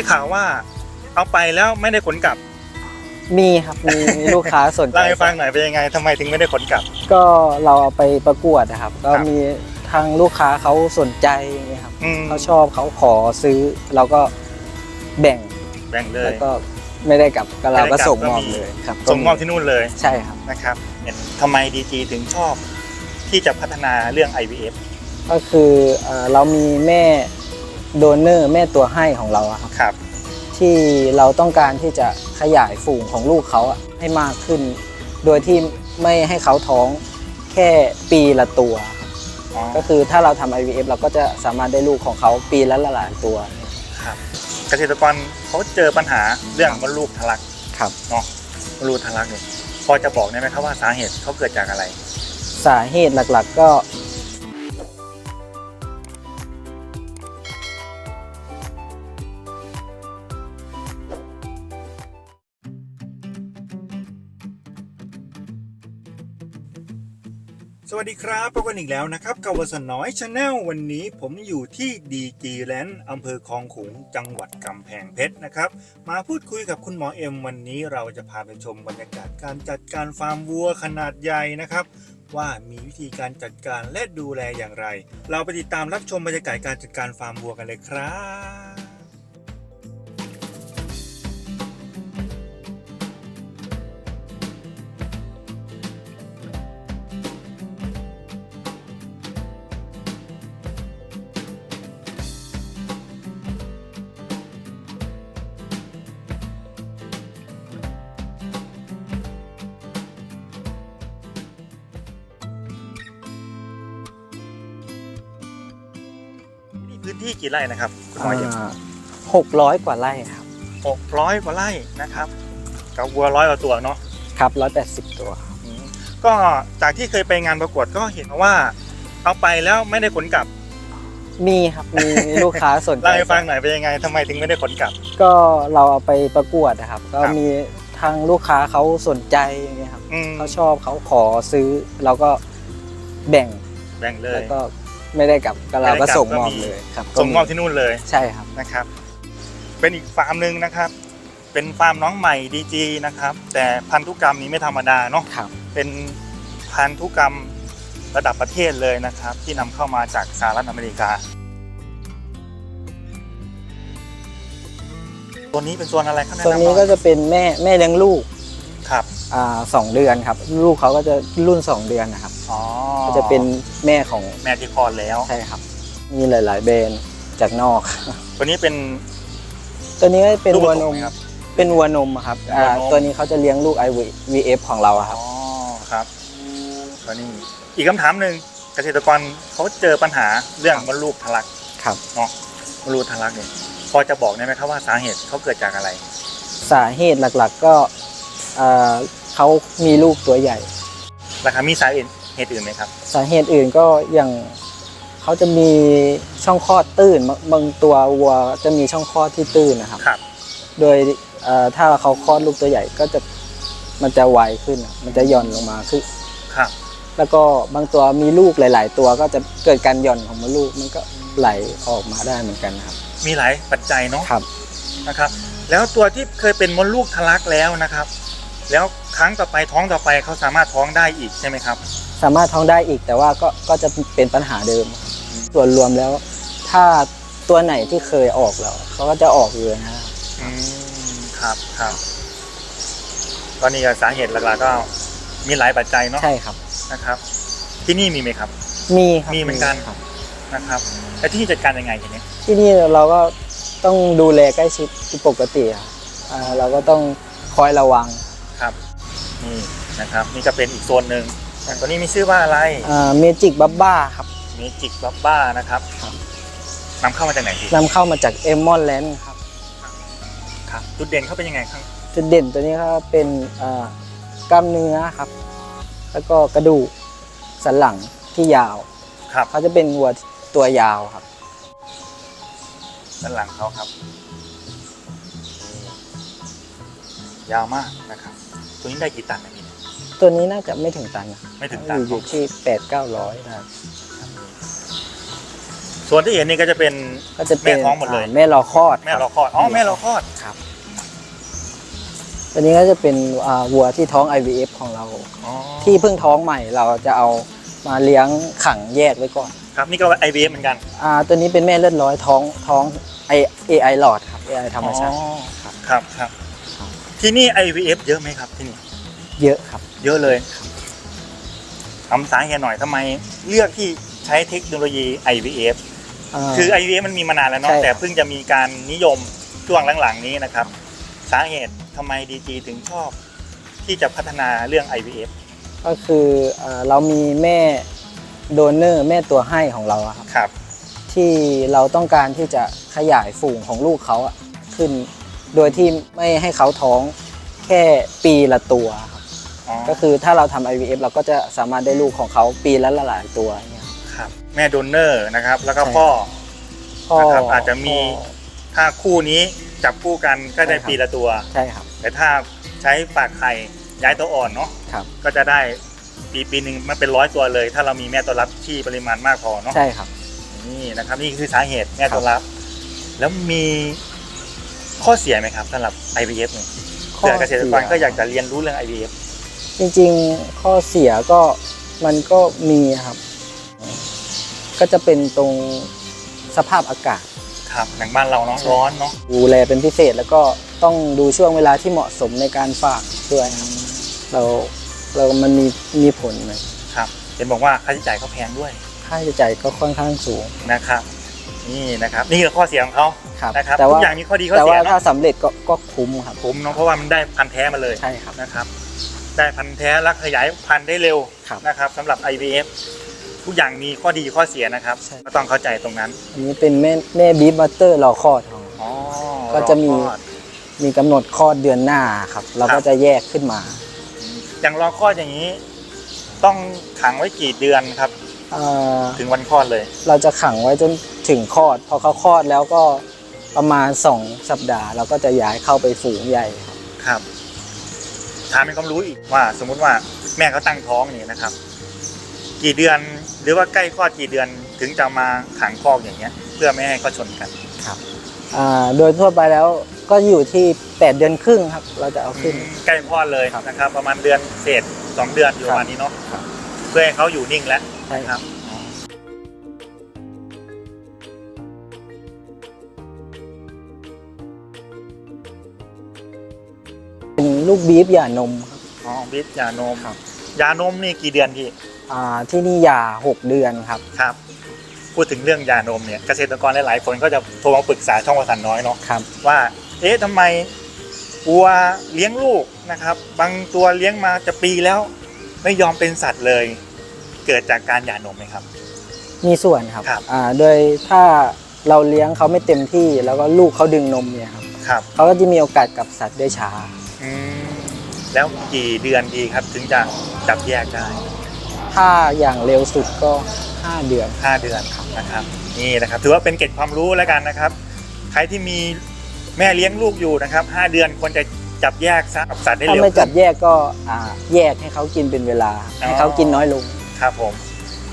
ได้ข่าวว่าเอาไปแล้วไม่ได้ขนกลับมีครับมีมีลูกค้าสนใจเล่าให้ฟังหน่อยเป็นยังไงทำไมถึงไม่ได้ขนกลับ ก็เราเอาไปประกวดนะครับ ก็ครับมีทางลูกค้าเขาสนใจอย่างเงี้ยครับอืมเขาชอบเขาขอซื้อเราก็แบ่งแบ่งเลแล้ยว ก็ไม่ได้กลับก็เราไม่ก็ได้กลับส่งมอบก็มี เลยครับส่งมอบที่นู่นเลยใช่ครับ นะครับเนี่ยทำไมดีจีถึงชอบที่จะพัฒนาเรื่อง IVF ก็คือเอ่อเรามีแม่ โดเนอร์แม่ตัวให้ของเราอะครับครับ ที่เราต้องการที่จะขยายฝูงของลูกเขาอะให้มากขึ้น โดยที่ไม่ให้เขาท้องแค่ปีละตัวครับอ๋อก็คือถ้าเราทำ IVF เราก็จะสามารถได้ลูกของเขาปีละหลายๆตัวครับ เกษตรกรเขาเจอปัญหาเรื่องมดลูกทะลักครับ เนาะมดลูกทะลักเนี่ยพอจะบอกได้ไหมครับว่าสาเหตุเขาเกิดจากอะไร สาเหตุหลักๆ ก็ สวัสดีครับพบกันอีกแล้วนะครับกับวสน้อยชาแนลวันนี้ผมอยู่ที่ดีจีแลนด์อำเภอคลองขุงจังหวัดกำแพงเพชรนะครับ มาพูดคุยกับคุณหมอเอ็มวันนี้เราจะพาไปชมบรรยากาศการจัดการฟาร์มวัวขนาดใหญ่นะครับ ว่ามีวิธีการจัดการและดูแลอย่างไร เราไปติดตามรับชมบรรยากาศการจัดการฟาร์มวัวกันเลยครับ พื้นที่กี่ไร่นะครับคุณหมอเอ็มหกร้อยกว่าไร่ครับหกร้อยกว่าไร่นะครับกับวัวร้อยกว่าตัวเนาะครับร้อยแปดสิบตัวอืมก็จากที่เคยไปงานประกวดก็เห็นว่า เอาไปแล้วไม่ได้ขนกลับ มีครับมีมีลูกค้าสนใจเล่าให้ฟังหน่อยเป็นยังไงทำไมถึงไม่ได้ขนกลับ ก็เราเอาไปประกวดนะครับ ก็ครับมีทางลูกค้าเขาสนใจอย่างเงี้ยครับอืมเขาชอบเขาขอซื้อเราก็แบ่งแบ่งเลแล้ยวก็ ไม่ได้กลับก็เราไม่ก็ได้กลับส่งมอบก็มีเลยครับส่งมอบก็ที่นู่นเลยใช่ครับนะครับ เป็นอีกฟาร์มหนึ่งนะครับ เป็นฟาร์มน้องใหม่ดีจีนะครับ แต่พันธุกรรมนี้ไม่ธรรมดาเนาะครับเป็นพันธุกรรมระดับประเทศเลยนะครับ ที่นำเข้ามาจากสหรัฐอเมริกา ตัวนี้เป็นส่วนอะไรครับแะำตัวนี้หอยก็จะเป็นแม่แม่เลี้ยงลูกครับอ่าสองเดือนครับ ลูกเขาก็จะรุ่นสองเดือนนะครับ อ๋อก็จะเป็นแม่ของแม่ที่คลอดแล้ว ใช่ครับ มีหลาย ๆ แบรนด์จากนอก ตัวนี้เป็น ตัวนี้ก็เป็นลูกผวัวสนมมไหมครับ เป็นวัวนมอะครับอ่าวัวนม ตัวนี้เขาจะเลี้ยงลูก IVF ของเราอะครับอ๋อครับตัวนี้อีกคำถามหนึ่งเกษตรกรเขาเจอปัญหาเรื่องครับมดลูกทะลักครับ เนาะมดลูกทะลักเนี่ยพอจะบอกได้ไหมครับว่าสาเหตุเขาเกิดจากอะไรสาเหตุหลักๆก็อ่าเขามีลูกตัวใหญ่ราคามีสาเหตุ เหตุอื่นไหมครับ สาเหตุอื่นก็อย่างเขาจะมีช่องคลอดตื้นบางบางตัววัวจะมีช่องคลอดที่ตื้นนะครับ ครับ โดยเอ่อถ้าเขาคลอดลูกตัวใหญ่ก็จะมันจะไวขึ้นอะมันจะหย่อนลงมาคือครับ แล้วก็บางตัวมีลูกหลาย ๆ ตัวก็จะเกิดการหย่อนของมดลูกมันก็ไหลออกมาได้เหมือนกันครับ มีหลายปัจจัยเนาะครับ นะครับ แล้วตัวที่เคยเป็นมดลูกทะลักแล้วนะครับ แล้วครั้งต่อไปท้องต่อไปเขาสามารถท้องได้อีกใช่ไหมครับ สามารถท้องได้อีก แต่ว่าก็ก็จะเป็นปัญหาเดิมครับส่วนรวมแล้ว ถ้าตัวไหนที่เคยออกแล้วเขาก็จะออกเลยนะครับอืมครับครับตอนนี้ก็สาเหตุหลักๆก็มีหลายปัจจัยเนาะใช่ครับนะครับ ที่นี่มีไหมครับ มีครับมีเหมือนกันครับนะครับแล้วที่นี่จัดการยังไงทีนี้ที่นี่เราก็ต้องดูแลใกล้ชิดปกติครับอ่าเราก็ต้องคอยระวังครับ นี่นะครับ นี่ก็เป็นอีกโซนหนึ่ง ตัวนี้มีชื่อว่าอะไรเมจิกบับบ้าครับมีจิกบับบ้านะครับครับนำเข้ามาจากไหนดีนำเข้ามาจากเอมอนแลนด์ครับครับจุดเด่นเขาเป็นยังไงครับจุดเด่นตัวนี้ก็เป็นอ่ากล้ามเนื้อครับ แล้วก็กระดูกสันหลังที่ยาวครับเขาจะเป็นวัวตัวยาวครับด้านหลังเขาครับนี่ยาวมากนะครับ ตัวนี้ได้กี่ตันนะพี่เนี่ย ตัวนี้น่าจะไม่ถึงตันนะไม่ถึงตัน อยู่อยู่ที่แปดเก้าร้อยนะครับส่วนที่เห็นนี่ก็จะเป็นก็จะเป็นแม่ท้องหมดเลยาแม่รอคลอดแม่คบรอคลอดอ๋อแม่รอคลอดครับ ตัวนี้ก็จะเป็นอ่าวัวที่ท้อง IVF ของเราอ๋อที่เพิ่งท้องใหม่เราจะเอามาเลี้ยงขังแยกไว้ก่อน ครับนี่ก็ IVF เหมือนกันอ่าตัวนี้เป็นแม่เลือดร้อยท้องท้องไอ AI หลอดครับ AI ธรรมชาติอ๋อครับครับครับครับที่นี่ IVF เยอะไหมครับที่นี่ เยอะครับ เยอะเลยทำสาเหตุหน่อยทำไมเลือกที่ใช้เทคโนโลยี IVF าคือ IVF มันมีมานานแล้วเนาะใช่ครับ แต่เพิ่งจะมีการนิยมช่วงหลังๆนี้นะครับ สาเหตุทำไมดีจีถึงชอบ ที่จะพัฒนาเรื่อง IVF ก็คืออ่าเรามีแม่โดเนอร์แม่ตัวให้ของเราอะครับครับ ที่เราต้องการที่จะขยายฝูงของลูกเขาอะขึ้น โดยที่ไม่ให้เขาท้องแค่ปีละตัวครับอ๋อ ก็คือถ้าเราทำ IVF เราก็จะสามารถได้ลูกของเขาปีละหลายๆตัวอย่างเงี้ยครับ แม่โดนเนอร์นะครับ แล้วก็ใช่พ่อพ่อนะครับอาจจะมีพ่อถ้าคู่นี้จับคู่กันก็ได้ใช่ครับปีละตัวใช่ครับ แต่ถ้าใช้ฝากไข่ย้ายตัวอ่อนเนาะครับก็จะได้ปีปีหนึ่งมันเป็นร้อยตัวเลย ถ้าเรามีแม่ตัวรับที่ปริมาณมากพอเนาะใช่ครับ นี่นะครับนี่คือสาเหตุแม่ตัวรับ แล้วมีข้อเสียไหมครับสำหรับ IVF เนี่ยเผื่อเกษตรกรก็อยากจะเรียนรู้เรื่อง IVF จริงๆข้อเสียก็มันก็มีครับ ก็จะเป็นตรงสภาพอากาศครับอย่างบ้านเราเนาะร้อนเนาะดูแลเป็นพิเศษแล้วก็ต้องดูช่วงเวลาที่เหมาะสมในการฝากด้วยครับ เราเรามันมีมีผลไหมครับเห็นบอกว่าค่าใช้จ่ายเขาแพงด้วย ค่าใช้จ่ายก็ค่อนข้างสูงนะครับ นี่นะครับ นี่คือข้อเสียของเขาครับนะครับแต่ทุว่ากอย่างมีข้อดีข้อแต่เสีว่ายถ้าเนาะสำเร็จก็ก็คุ้มครับผมเนาะเพราะว่ามันได้พันธุ์แท้มาเลยใช่ครับนะครับ ได้พันธุ์แท้และขยายพันธุ์ได้เร็วครับ นะครับสำหรับ IVF ทุกอย่างมีข้อดีข้อเสียนะครับ ใช่ ก็ต้องเข้าใจตรงนั้นอันนี้เป็นแม่แม่บีฟบัตเตอร์รอคลอดของเราอ๋อก็จะมี รอคลอดมีกำหนดคลอดเดือนหน้าครับ เราครัก็บจะแยกขึ้นมาอย่างรอคลอดอย่างนี้ ต้องขังไว้กี่เดือนครับ เอ่อถึงวันคลอดเลย เราจะขังไว้จนถึงคลอด พอเขาคลอดแล้วก็ประมาณ 2 สัปดาห์ เราก็จะย้ายเข้าไปฝูงใหญ่ครับครับ ถามเป็นความรู้อีกว่า สมมุติว่าแม่เขาตั้งท้องนี่นะครับ กี่เดือนหรือว่าใกล้คลอดกี่เดือนถึงจะมาขังคอกอย่างเงี้ย เพื่อไม่ให้เขาชนกันอ่าโดยทั่วไปแล้วก็อยู่ที่ 8 เดือนครึ่งครับ เราจะเอาขึ้นใกล้คลอดเลยครับนะครับ ประมาณเดือนเศษสองเดือนอยู่ครัปบระมาณนี้เนาะครับเพื่อให้เขาอยู่นิ่งแล้วใช่นะคครัรับบ ลูกบีฟหย่านมครับอ๋อบิดยานมครับ ยานมนี่กี่เดือนพี่อ่าที่นี่หย่า6เดือนครับ ครับ พูดถึงเรื่องยานมเนี่ยเกษตรกรหลายๆคนก็จะโทรมาปรึกษาช่องวสันต์น้อยเนาะ ครับ ว่า เอ๊ะทำไมวัวเลี้ยงลูกนะครับ บางตัวเลี้ยงมาจะปีแล้ว ไม่ยอมเป็นสัตว์เลย เกิดจากการหย่านมไหมครับ มีส่วนครับครับ อ่าโดยถ้าเราเลี้ยงเขาไม่เต็มที่แล้วก็ลูกเขาดึงนมเนี่ยครับ ครับ เขาก็จะมีโอกาสกับสัตว์ได้ช้า อืมแล้วกี่เดือนดีครับ ถึงจะจับแยกได้ ถ้าอย่างเร็วสุดก็ 5 เดือนห้าเดือนนะครับนี่นะครับ ถือว่าเป็นเกร็ดความรู้แล้วกันนะครับ ใครที่มีแม่เลี้ยงลูกอยู่นะครับห้าเดือนควรจะจับแยกซะกับสัตว์ได้ถ้าเร็วไม่จับแยกก็อ่าแยกให้เขากินเป็นเวลา อ๋อ ให้เขากินน้อยลง ครับผม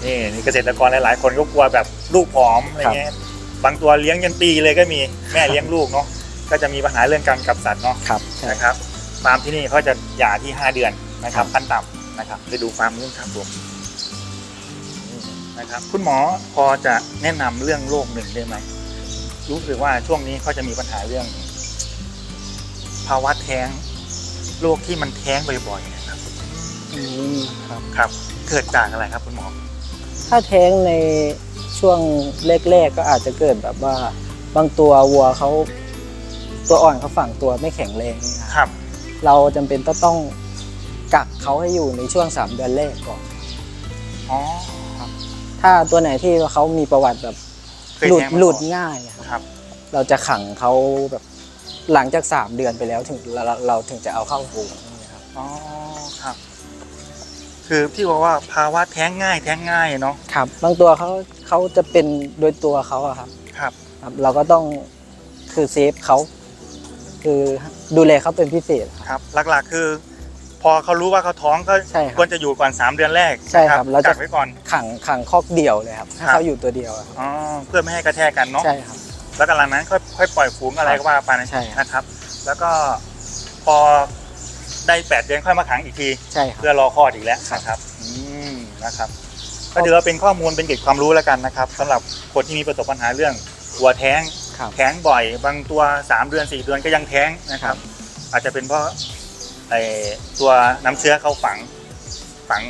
นี่นี่เกษตรกรหลาย ๆ คนก็กลัวแบบลูกผอมอะไรเงี้ยบางตัวเลี้ยงยันปีเลยก็มีแม่เลี้ยงลูกเนาะก็จะมีปัญหาเรื่องการกับสัตว์เนาะครับใช่นะครับฟาร์มที่นี่เขาจะหย่าที่ 5 เดือนนะครับครับขั้นต่ำนะครับไปดูฟาร์มนู้นครับผมนี่นะครับคุณหมอพอจะแนะนำเรื่องโรคหนึ่งได้ไหมรู้สึกว่าช่วงนี้เขาจะมีปัญหาเรื่อง ภาวะแท้งโรคที่มันแท้งบ่อยๆนะครับอืมครับครับ เกิดจากอะไรครับคุณหมอ ถ้าแท้งในช่วงแรกๆก็อาจจะเกิดแบบว่า บางตัววัวเขาตัวอ่อนเขาฝังตัวไม่แข็งแรงเนี่ยครับครับ เราจำเป็นต้องต้องกักเขาให้อยู่ในช่วง 3 เดือนแรกก่อน อ๋อ ถ้าตัวไหนที่เขามีประวัติแบบเคยหลุดแท้งมาก่อน หลุดง่ายอะครับครับ เราจะขังเขาแบบหลังจาก 3 เดือนไปแล้วถึงเราเราถึงจะเอาเข้าฝูงนะครับอ๋อ ครับ คือพี่บอกว่าภาวะแท้งง่าย แท้งง่ายเนาะ ครับ บางตัวเขาเขาจะเป็นโดยตัวเขาอะครับครับ ครับ เราก็ต้องคือเซฟเขา คือดูแลเขาเป็นพิเศษครับครับหลักๆคือ พอเขารู้ว่าเขาท้องก็ใช่ครับ ควรจะอยู่ก่อน 3 เดือนแรกใช่ครับนะเราจะ กักไว้ก่อน ขังขังคอกเดี่ยวเลยครับให้ครับ เขาอยู่ตัวเดียวอะครับอ๋อเพื่อไม่ให้กระแทกกันเนาะ ใช่ครับ แล้วกำลังนั้นค่อยค่อยปล่อยฝูงอะไรก็ว่าไปนะใช่ครับ นะครับ แล้วก็พอได้แปดเดือนค่อยมาขังอีกที ใช่ครับ เพื่อรอคลอดอีกแล้วครับ นะครับอืมนะครับก็ถือว่าเป็นข้อมูลเป็นเกร็ดความรู้แล้วกันนะครับสำหรับคนที่มีประสบปัญหาเรื่องหัวแท้ง ครับแท้งบ่อยบางตัว 3 เดือน 4 เดือนก็ยังแท้งนะครับ อาจจะเป็นเพราะไอ้ตัวน้ำเชื้อเขาฝังฝัง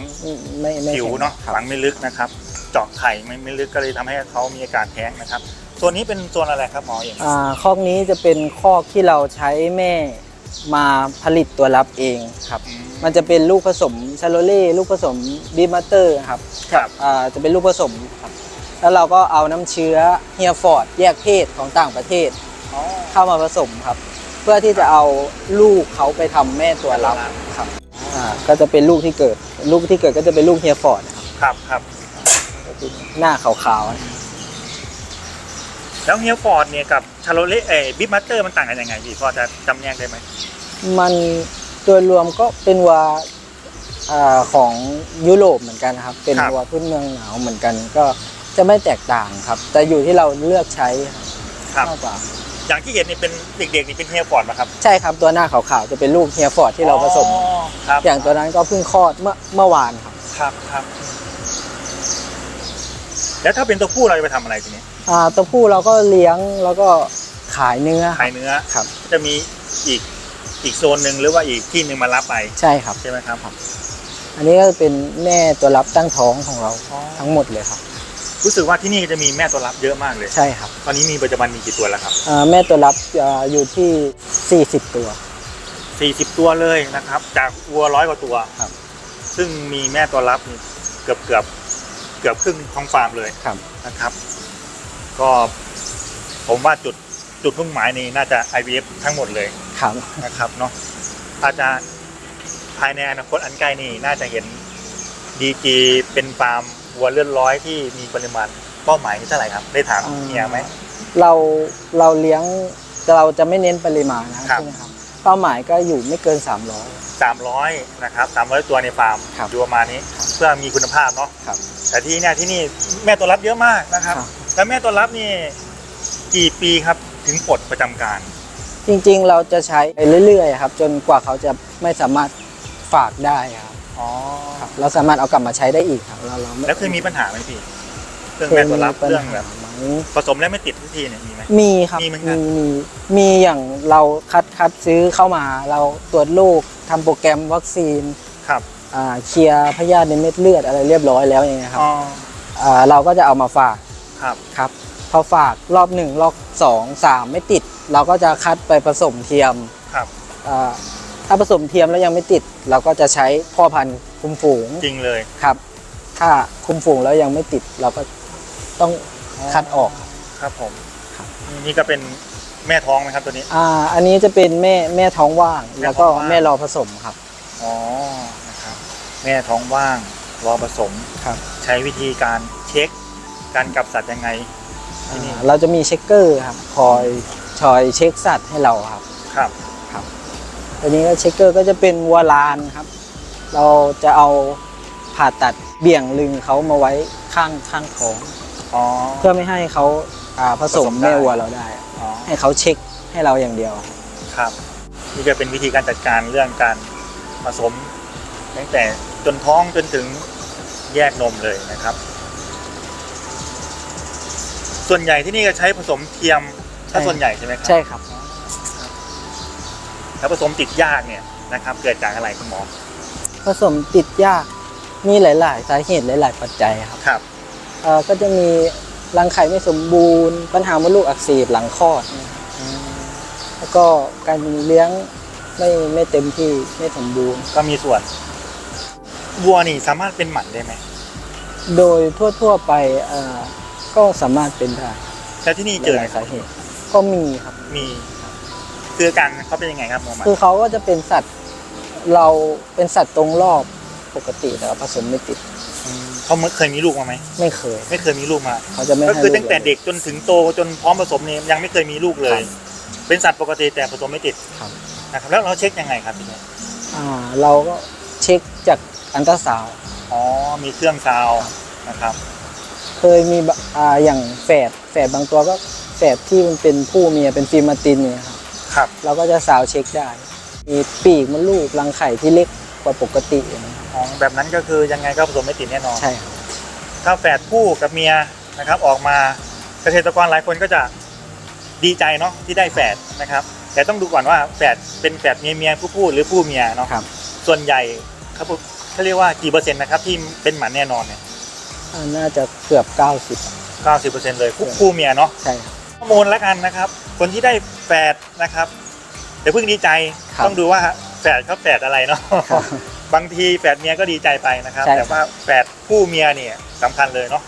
ไม่ไม่ผิวเนาะครับฝังไม่ลึกนะครับ เจาะไข่ไม่ไม่ลึกก็เลยทำให้เขามีอาการแท้งนะครับโซนนี้เป็นโซนอะไรครับหมอเองอ่าคอกนี้จะเป็นคอกที่เราใช้แม่มาผลิตตัวรับเองครับอืมมันจะเป็นลูกผสมชาโลเล่ลูกผสมบีมาเตอร์ครับครับอ่าจะเป็นลูกผสมครับ แล้วเราก็เอาน้ำเชื้อเฮียฟอร์ดแยกเพศของต่างประเทศ อ๋อเข้ามาผสมครับ เพื่อที่จะเอาลูกเขาไปทำแม่ตัวรับครับอ่าก็จะเป็นลูกที่เกิด ลูกที่เกิดก็จะเป็นลูกเฮียฟอร์ดครับครับครับหน้าขาวๆนะ แล้วเฮียฟอร์ดเนี่ยกับชาโลเล่เอ้บิ๊กมัตเตอร์มันต่างกันยังไงพี่พอจะจำแนกได้ไหมมันโดยรวมก็เป็นวัวอ่าของยุโรปเหมือนกันครับ เป็นวัวพื้นเมืองหนาวเหมือนกัน ก็ จะไม่แตกต่างครับ แต่อยู่ที่เราเลือกใช้ครับครับมากกว่าอย่างที่เห็นนี่เป็นเด็กๆนี่เป็นเฮียฟอร์ดไหมครับใช่ครับตัวหน้าขาวๆจะเป็นลูกเฮียฟอร์ดที่เราผสม อ๋อครับอย่างตัวนั้นก็เพิ่งคลอดเมื่อเมื่อวานครับครับครับ แล้วถ้าเป็นตัวผู้เราจะไปทำอะไรทีนี้อ่าตัวผู้เราก็เลี้ยงแล้วก็ขายเนื้อขายเนื้อครับ จะมีอีกอีกโซนหนึ่งหรือว่าอีกที่หนึ่งมารับไปใช่ครับ ใช่ไหมครับอันนี้ก็เป็นแม่ตัวรับตั้งท้องของเราทั้งหมดเลยครับ รู้สึกว่าที่นี่จะมีแม่ตัวรับเยอะมากเลย ใช่ครับตอนนี้มีปัจจุบันมีกี่ตัวแล้วครับอ่าแม่ตัวรับอ่าอยู่ที่ 40 ตัว 40 ตัวเลยนะครับ จากวัวร้อยกว่าตัวครับ ซึ่งมีแม่ตัวรับนี่เกือบเกือบเกือบครึ่งของฟาร์มเลยครับ นะครับ ก็ผมว่าจุดจุดมุ่งหมายนี่น่าจะ IVF ทั้งหมดเลยครับ นะครับเนาะอาจจะภายในอนาคตอันใกล้นี่น่าจะเห็นดีจีเป็นฟาร์ม วัวเลือดร้อยที่มีปริมาณเป้าหมายนี่เท่าไหร่ครับ ได้ถามอ่าเฮียไหม เราเราเลี้ยงเราจะไม่เน้นปริมาณนะครับใช่ไหมครับ เป้าหมายก็อยู่ไม่เกิน 300 300นะครับ300 ตัวในฟาร์มครับอยู่ประมาณนี้เพื่อมีคุณภาพเนาะครับแต่ที่เนี่ยที่นี่แม่ตัวรับเยอะมากนะครับ ครับ แล้วแม่ตัวรับนี่กี่ปีครับถึงปลดประจำการ จริงๆ เราจะใช้ไปเรื่อยๆครับ จนกว่าเขาจะไม่สามารถฝากได้ครับ อ๋อครับเราสามารถเอากลับมาใช้ได้อีกครับเราเราไม่แล้วเคยมีปัญหาไหมพี่เรื่องเคแม่ยตัวมีรับปัญเรื่องหาแบบไหมผสมแล้วไม่ติดทุกทีเนี่ยมีไหม มีครับมีเหมือนกัน มีมีอย่างเราคัดคัดซื้อเข้ามา เราตรวจลูกทำโปรแกรมวัคซีนครับอ่าเคลียร์พยาธิในเม็ดเลือดอะไรเรียบร้อยแล้วอย่างเงี้ยครับอ๋ออ่าเราก็จะเอามาฝากครับครับพอฝากรอบหนึ่งรอบสองสามไม่ติด เราก็จะคัดไปผสมเทียมครับ อ่า ถ้าผสมเทียมแล้วยังไม่ติด เราก็จะใช้พ่อพันธุ์คุมฝูงจริงเลย ครับ ถ้าคุมฝูงแล้วยังไม่ติดเราก็ต้องคัดออกครับผมครับนี่ก็เป็นแม่ท้องไหมครับตัวนี้ อ่า อันนี้จะเป็นแม่แม่ท้องว่าง แม่แล้วก็ท้องว่าง แม่รอผสมครับ อ๋อนะครับแม่ท้องว่างรอผสมครับ ใช้วิธีการเช็คการกลับสัตว์ยังไงที่นี่อ่าเราจะมีเช็คเกอร์ครับ คอยคอยเช็คสัตว์ให้เราครับ ครับ ตัวนี้ก็เช็คเกอร์ก็จะเป็นวัวลานครับ เราจะเอาผ่าตัดเบี่ยงลึงเขามาไว้ข้างข้างท้อง อ๋อ เพื่อไม่ให้เขาอ่าผสผมสมได้ แม่วัวเราได้ อ๋อ ให้เขาเช็คให้เราอย่างเดียว ครับ นี่ก็เป็นวิธีการจัดการเรื่องการผสม ตั้งแต่จนท้องจนถึงแยกนมเลยนะครับ ส่วนใหญ่ที่นี่ก็ใช้ผสมเทียมถ้าใช่ ส่วนใหญ่ใช่ไหมครัใช่ครับ แล้วผสมติดยากเนี่ยนะครับเกิดจากอะไรคุณหมอผสมติดยากมีหลาย ๆ สาเหตุหลาย ๆ ปัจจัยครับครับเอ่อก็จะมีรังไข่ไม่สมบูรณ์ ปัญหามดลูกอักเสบหลังคลอดนะครับแล้วก็การเลี้ยงไม่ไม่เต็มที่ไม่สมบูรณ์ ก็มีส่วนวัวนี่สามารถเป็นหมันได้ไหมโดยทั่ว ๆ ไปเอ่อก็สามารถเป็นได้แล้วที่นี่เจอหลายๆสาเหตุก็มีครับมี คืออาการเขาเป็นยังไงครับหมอหมันคือเขาก็จะเป็นสัตว์เราเป็นสัตว์ตรงรอบปกติแต่ว่าผสมไม่ติดมเขาเคยมีลูกมาไหมไม่เคย ไม่เคยมีลูกมาเขาจะไม่ก็ให้คือลูตั้งแต่เด็กจนถึงโตจนพร้อมผสมเนี่ยยังไม่เคยมีลูกเลยครับเป็นสัตว์ปกติแต่ผสมไม่ติดครับ นะครับแล้วเราเช็คยังไงครับทีนี้อ่าเราก็เช็คจากอันตราซาวด์อ๋อมีเครื่องซาวน์นะครับเคยมีบะอ่าอย่างแฝดแฝดบางตัวก็แฝดที่มันเป็นผู้เมียเป็นฟิล์มาตินเนี่ยครับ ครับเราก็จะซาวด์เช็คได้ มีปีกมดลูกรังไข่ที่เล็กกว่าปกติอย่างเงี้ยอ๋อแบบนั้นก็คือยังไงก็ผสมไม่ติดแน่นอน ใช่ครับถ้าแฝดผู้กับเมียนะครับออกมาเกษตรกรหลายคนก็จะดีใจเนาะที่ได้แฝดนะครับ แต่ต้องดูก่อนว่าแฝดเป็นแฝดเมียเมียผู้ผู้หรือผู้เมียเนาะครับ ส่วนใหญ่เขาบอกเขาเรียกว่ากี่เปอร์เซ็นต์นะครับที่เป็นหมันแน่นอนเนี่ยอ่าน่าจะเกือบ 90เก้าสิบเปอร์เซ็นต์เลยผู้ผู้เมียเนาะใช่ครับข้อมูลแล้วกันนะครับ คนที่ได้แฝดนะครับเดี๋ยวเพิ่งดีใจครับต้องดูว่าแฝดเขาแฝดอะไรเนาะครับบางทีแฝดเมียก็ดีใจไปนะครับ ใช่แต่ว่าแฝดผู้เมียเนี่ยสำคัญเลยเนาะ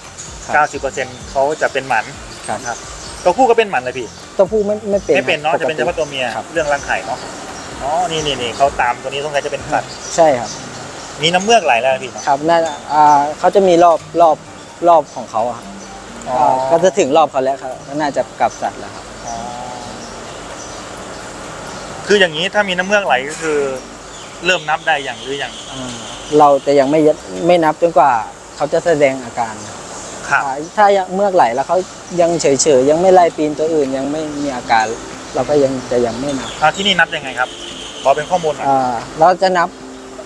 ครับ 90%เขาจะเป็นหมันครับครับตัวผู้ก็เป็นหมันเลยพี่ ตัวผู้ไม่ไม่เป็นไม่เป็นเนาะครับจะเป็นเฉปกพาะตัวเมียครับ เรื่องรังไข่เนาะอ๋อนี่นี่นี่เขาตามตัวนี้ต้องการจะเป็นสัตว์ใช่ครับมีน้ำเมือกไหลแล้วพี่เนาะครับน่าจะอ่าเขาจะมีรอบรอบรอบของเขาอะครับอ๋ออ่าก็จะถึงรอบเขาแล้วครับก็น่าจะกลับสัตว์แล้วครับ อ๋อ คืออย่างนี้ถ้ามีน้ำเมือกไหลก็คือ เริ่มนับได้อย่างหรือยังอ่าเราจะยังไม่ยัดไม่นับจนกว่าเขาจะแสดงอาการครับครับอ่าถ้ายังเมื่อกไหลแล้วเขายังเฉยๆยังไม่ไล่ปีนตัวอื่นยังไม่มีอาการ เราก็ยังจะยังไม่นับเอาที่นี่นับยังไงครับขอเป็นข้อมูลหน่อยอ่าเราจะนับ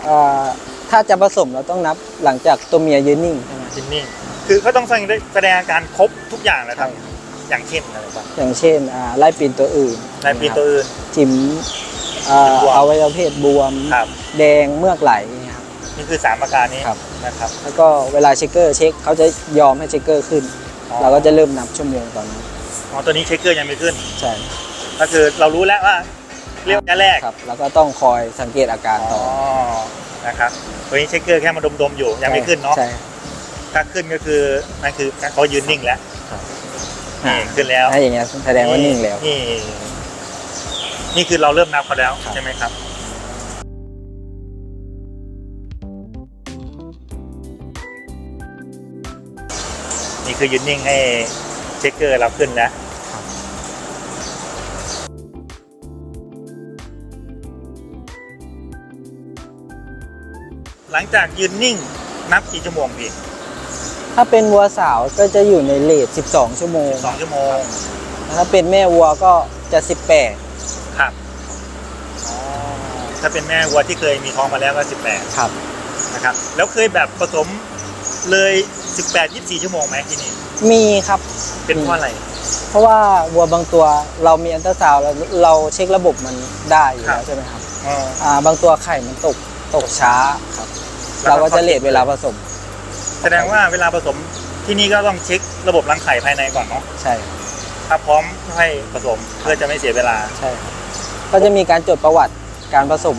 อ่าถ้าจะผสมเราต้องนับหลังจากตัวเมียยืนนิ่งใช่ไหม จินนี่คือเขาต้องแสดงอาการครบทุกอย่างแล้วครับ อย่างเช่นอะไรบ้างอย่างเช่นอ่าไล่ปีนตัวอื่นในปีตัวอื่น จิ๋มอ่าบวมอวัยวะเพศบวม ครับ แดงเมือกไหลครับ นี่คือสามอาการนี้ครับ นะครับแล้วก็เวลาเช็คเกอร์เช็คเขาจะยอมให้เช็คเกอร์ขึ้น อ๋อเราก็จะเริ่มนับชั่วโมงตอนนั้นอ๋อตัวนี้เช็คเกอร์ยังไม่ขึ้น ใช่ก็คือเรารู้แล้วว่าเรียกว่าแรก ครับ แล้วก็ต้องคอยสังเกตอาการอ๋ต่ออนะครับตัวนี้เช็คเกอร์แค่มาดมๆอยู่ยังไม่ขึ้นเนาะ ใช่ ถ้าขึ้นก็คือนั่นคือเขายืนนิ่งแล้วครับ นี่ขึ้นแล้วถ้าอย่างเงี้ยแสดงว่านิ่งแล้ว นี่ นี่คือเราเริ่มนับเขาแล้วครับใช่ไหมครับนี่คือยืนนิ่งให้เช็คเกอร์เราขึ้นแล้วหลังจากยืนนิ่งนับกี่ชั่วโมงพี่ ถ้าเป็นวัวสาวก็จะอยู่ในเลท12 ชั่วโมงสองชั่วโมงถ้าเป็นแม่วัวก็จะ 18 ครับอ๋อถ้าเป็นแม่วัวที่เคยมีท้องมาแล้วก็สิบแปดครับ นะครับ แล้วเคยแบบผสมเลยสิบแปดยี่สิบสี่ชั่วโมงไหมที่นี่ มีครับ เป็นเพราะอะไร เพราะว่าวัวบางตัวเรามีอันตราซาวด์เราเราเช็คระบบมันได้อยู่ครัแล้บวใช่ไหมครับ อ๋อ อ่า บางตัวไข่มันตกตกช้าครับแล้วเราก็จะเลทเวลาผสม แสดงว่าเวลาผสมที่นี่ก็ต้องเช็คระบบรังไข่ภายในก่อนเนาะใช่ครับถ้าพร้อมให้ผสมเพื่อจะไม่เสียเวลา ใช่ครับก็จะมีการจดประวัติการผสม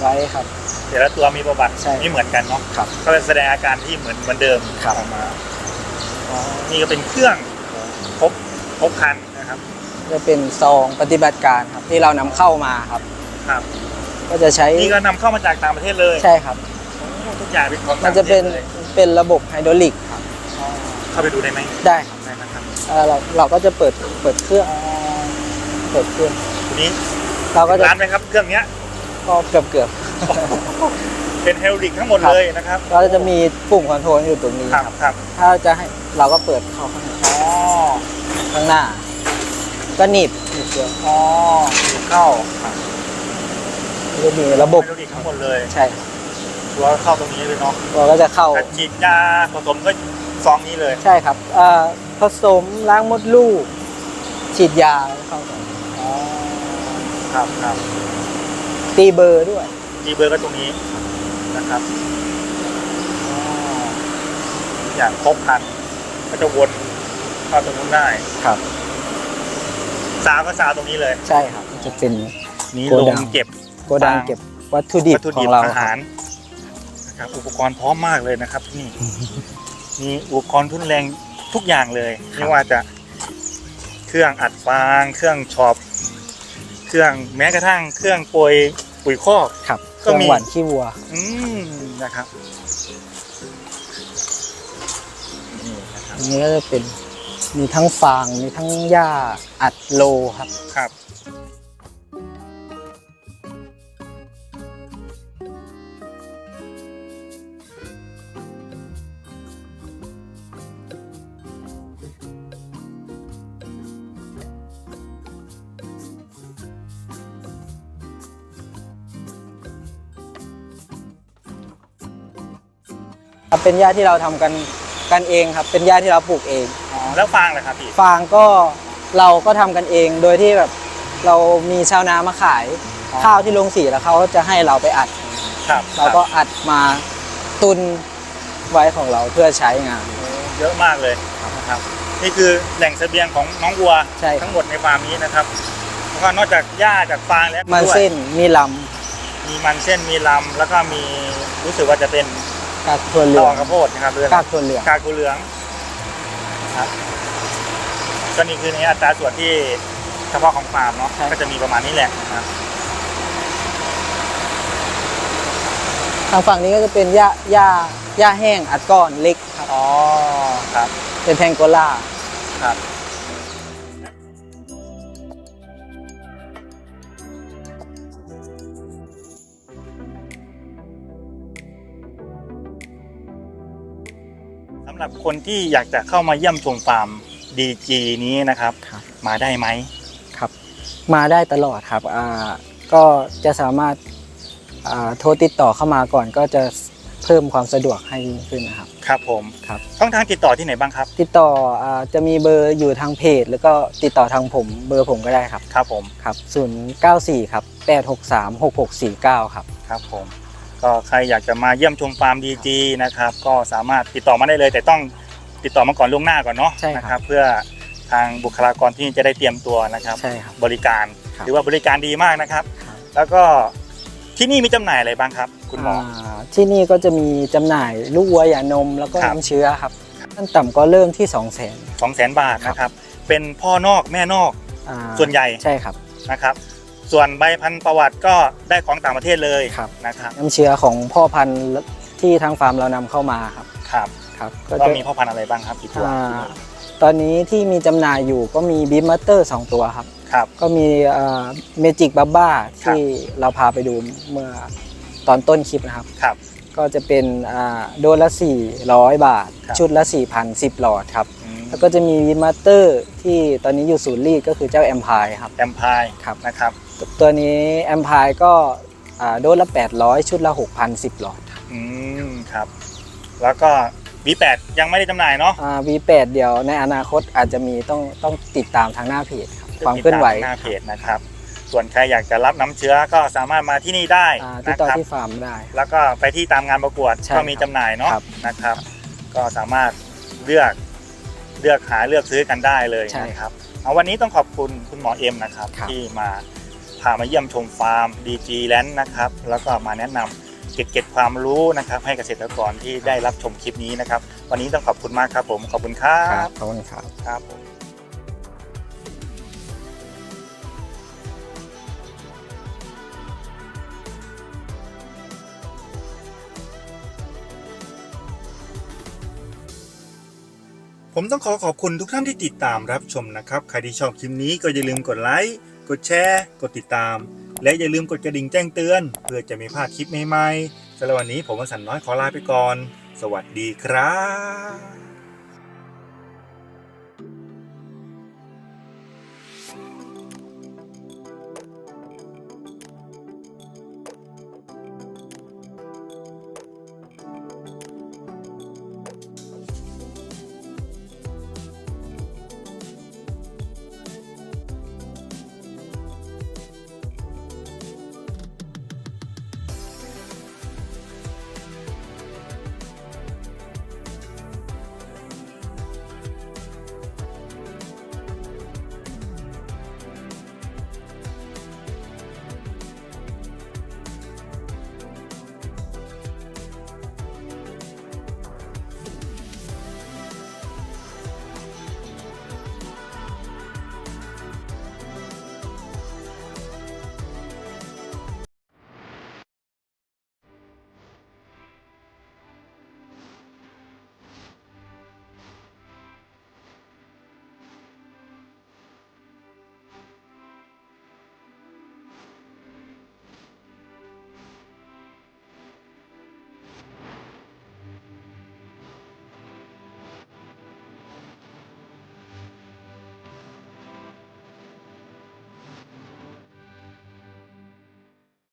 ไว้ครับเดี๋ยวละตัวมีประวัติใช่ไม่เหมือนกันเนาะครับก็แสดงอาการที่เหมือนเหมือนเดิมครับ ออกมาอ๋อนี่ก็เป็นเครื่องครบครบครันนะครับจะเป็นซองปฏิบัติการครับที่เรานำเข้ามาครับ ครับ ก็จะใช้นี่ก็นำเข้ามาจากต่างประเทศเลยใช่ครับ โอ้ทุกอย่างเป็นของมันต่างจะเป็นรศลย เป็นระบบไฮดรอลิกครับอ๋อเข้าไปดูได้ไหมได้ครับได้นะครับเอ่อเราเราก็จะเปิดเปิดเครื่องเปิดเครื่องทีนี้เราก็จะร้านไหมครับเครื่องเนี้ยก็เกือบเกือบเป็นเฮลริกทั้งหมดครับเลยนะครับเราจะมีปุ่มคอนโทรลอยู่ตรงนี้ครับครับครับถ้าจะให้เราก็เปิดเข้าข้างในอ๋อข้างหน้า ก็หนีบหนีบเครื่องอ๋อเข้าจะมีระบบเฮลริกทั้งหมดเลยใช่ค รับตัวเข้าตรงนี้เลยเนาะเราก็จะเข้าถ้าฉีดยาผสมก็ซองนี้เลย ใช่ครับเอ่อผสมล้างมดลูก ฉีดยาเข้าไปอ๋อครับครับตีเบอร์ด้วยมีเบอร์ก็ตรงนี้นะครับอ๋ออย่างครบครัน ก็จะวนเข้าตรงนู้นได้ครับ ซาวก็ซาวตรงนี้เลยใช่ครับ จะเป็น นี่โกลดัง งเก็บ โกดังฟางเก็บวัตถุดิบวัตถุขอดิบงเราอาคหารัรบนะ ครับอุปกรณ์พร้อมมากเลยนะครับที่นี่มีอุปกรณ์ทุนแรงทุกอย่างเลยครับไม่ว่าจะเครื่องอัดฟาง เครื่องช็อปเครื่องแม้กระทั่งเครื่องโปรยปุ๋ยคอกครับเคก็รื่องมีหวานขี้วัว อืมนะครับนี่นะครับอันนี้ก็จะเป็นมีทั้งฟางมีทั้งหญ้าอัดโลครับครับ ครับเป็นหญ้าที่เราทำกันกันเองครับ เป็นหญ้าที่เราปลูกเอง อ๋อแล้วฟางเลยครับพี่ ฟางก็เราก็ทำกันเองโดยที่แบบเรามีชาวนามาขายอ๋อ ข้าวที่ลงสีแล้วเขาจะให้เราไปอัด ครับเราก็อัดมาตุนไว้ของเราเพื่อใช้งานเยอะมากเลยนะครับ นี่คือแหล่งเสบียงของน้องวัว ใช่ครับ ทั้งหมดในฟาร์มนี้นะครับแล้วก็นอกจากหญ้าจากฟางแล้วมันด้วยเส้นมีลมีมันเส้นมีลำแล้วก็มีรู้สึกว่าจะเป็นำ กากถั่วเหลืตอองกระโพดนะครับเรือกากถั่วเหลือง กากกูเหลืองครับก็นี่คือในอัตราส่วนที่เฉพาะของฟาร์มเนาะก็จะมีประมาณนี้แหละนะครับทางฝั่งนี้ก็จะเป็นหญ้าหญ้าหญ้าแห้งอัดก้อนเล็กครับอ๋อครับเป็นแทงโกล่าครับำหรับคนที่อยากจะเข้ามาเยี่ยมชมฟาร์มดีจีนี้นะครับ ครับ มาได้ไหมครับ มาได้ตลอดครับอ่าก็จะสามารถอ่าโทรติดต่อเข้ามาก่อนก็จะเพิ่มความสะดวกให้ยิ่งขึ้นนะครับ ครับผมครับ ช่องทางติดต่อที่ไหนบ้างครับ ติดต่ออาจะมีเบอร์อยู่ทางเพจ แล้วก็ติดต่อทางผมเบอร์ผมก็ได้ครับครับผม ครับ094ครับ863 6649ครับ ครับผม ก็ใครอยากจะมาเยี่ยมชมฟาร์มดีจีนะครับ ก็สามารถติดต่อมาได้เลย แต่ต้องติดต่อมาก่อนล่วงหน้าก่อนเนาะใช่ครับนะครับ เพื่อทางบุคลากรที่จะได้เตรียมตัวนะครับใช่ครับบริการครับหรือว่าบริการดีมากนะครับครับ แล้วก็ที่นี่มีจำหน่ายอะไรบ้างครับ คุณหมอาที่นี่ก็จะมีจำหน่ายลูกวัวหย่านมแล้วก็ครับ น้ำเชื้อครับขั้นต่ำก็เริ่มที่ 2 0 0 0 0 0 2 0 0 0 0 0บาทนะครับ เป็นพ่อนอกแม่นอกอ่าส่วนใหญ่ใช่ครับนะครับ ส่วนใบพันธุ์ประวัติก็ได้ของต่างประเทศเลยครับนะครับน้ำเชื้อของพ่อพันธุ์ที่ทางฟาร์มเรานำเข้ามาครับครับครับก็จะมีพ่อพันธุ์อะไรบ้างครับกี่ตัวอ่าตอนนี้ที่มีจำหน่ายอยู่ก็มีบิ m มัตเตอร์สตัวครับ ครับ ก็มีเมจิกบับบ้าครับ ที่เราพาไปดูเมื่อตอนต้นคลิปนะครับ ครับ ก็จะเป็นอ่าโดนละ 400 บาท ครับ ชุดละ 4,000 10 หลอดครับ อืมแล้วก็จะมีวิมาสเตอร์ที่ตอนนี้อยู่ศูนย์รีดก็คือเจ้าแอมพายครับ แอมพายครับ นะครับ ตัวนี้แอมพายก็อ่าโดนละ 800 ชุดละ 6,000 10หลอดครับอืมครับ แล้วก็ V8 ยังไม่ได้จำหน่ายเนาะอ่า V8 เดี๋ยวในอนาคตอาจจะมีต้องต้องติดตามทางหน้าเพจครับความเคลื่อนไหวติดตามหน้าเพจนะครับ ส่วนใครอยากจะรับน้ำเชื้อก็สามารถมาที่นี่ได้อ่าติดนะต่อครับ ที่ฟาร์มได้ แล้วก็ไปที่ตามงานประกวดใช่ก็มีจำหน่ายเนาะครับนะครับ ก็สามารถเลือกเลือกหาเลือกซื้อกันได้เลยใช่นะครับเอาวันนี้ต้องขอบคุณคุณหมอเอ็มนะครับ ครับ ที่มาพามาเยี่ยมชมฟาร์มดีจีแลนด์นะครับ แล้วก็มาแนะนำเก็บเก็บความรู้นะครับ ให้เกษตรกรที่ได้รับชมคลิปนี้นะครับ วันนี้ต้องขอบคุณมากครับผม ขอบคุณครัครับบขอบคุณครับ ครับผมผมต้องขอขอบคุณทุกท่านที่ติดตามรับชมนะครับ ใครที่ชอบคลิปนี้ก็อย่าลืมกดไลค์ กดแชร์ กดติดตาม และอย่าลืมกดกระดิ่งแจ้งเตือน เพื่อจะไม่พลาดคลิปใหม่ๆสำหรับวันนี้ผมวสันต์น้อยขอลาไปก่อน สวัสดีครับ